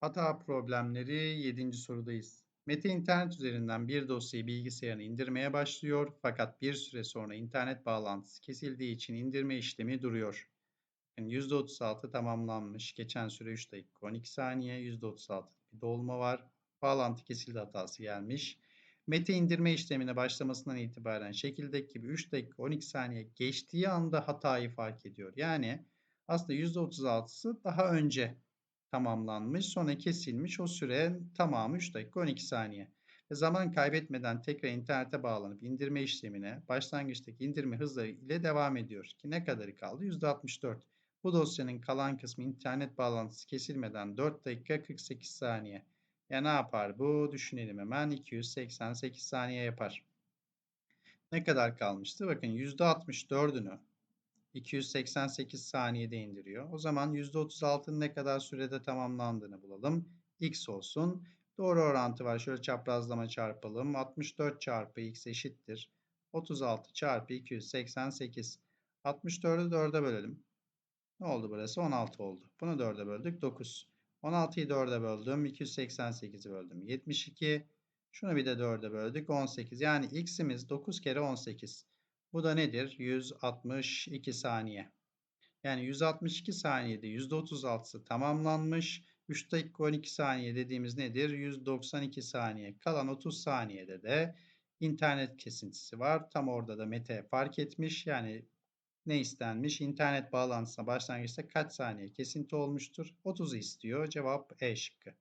Hata problemleri 7. sorudayız. Mete internet üzerinden bir dosyayı bilgisayarına indirmeye başlıyor fakat bir süre sonra internet bağlantısı kesildiği için indirme işlemi duruyor. Yani %36 tamamlanmış. Geçen süre 3 dakika 12 saniye. %36 bir dolma var. Bağlantı kesildi hatası gelmiş. Mete indirme işlemine başlamasından itibaren şekildeki gibi 3 dakika 12 saniye geçtiği anda hatayı fark ediyor. Yani aslında %36'sı daha önce tamamlanmış. Sonra kesilmiş. O süre tamamı 3 dakika 12 saniye. Ve zaman kaybetmeden tekrar internete bağlanıp indirme işlemine başlangıçtaki indirme hızları ile devam ediyor. Ki ne kadarı kaldı? %64. Bu dosyanın kalan kısmı internet bağlantısı kesilmeden 4 dakika 48 saniye. Ya ne yapar bu? Düşünelim hemen. 288 saniye yapar. Ne kadar kalmıştı? Bakın %64'ünü 288 saniyede indiriyor. O zaman %36'nın ne kadar sürede tamamlandığını bulalım. X olsun. Doğru orantı var. Şöyle çaprazlama çarpalım. 64 çarpı x eşittir. 36 çarpı 288. 64'ü 4'e bölelim. Ne oldu burası? 16 oldu. Bunu 4'e böldük. 9. 16'yı 4'e böldüm. 288'i böldüm. 72. Şunu bir de 4'e böldük. 18. Yani x'imiz 9 kere 18. Bu da nedir? 162 saniye. Yani 162 saniyede %36'sı tamamlanmış. 3 dakika 12 saniye dediğimiz nedir? 192 saniye. Kalan 30 saniyede de internet kesintisi var. Tam orada da Mete fark etmiş. Yani ne istenmiş? İnternet bağlantısına başlangıçta kaç saniye kesinti olmuştur? 30'u istiyor. Cevap E şıkkı.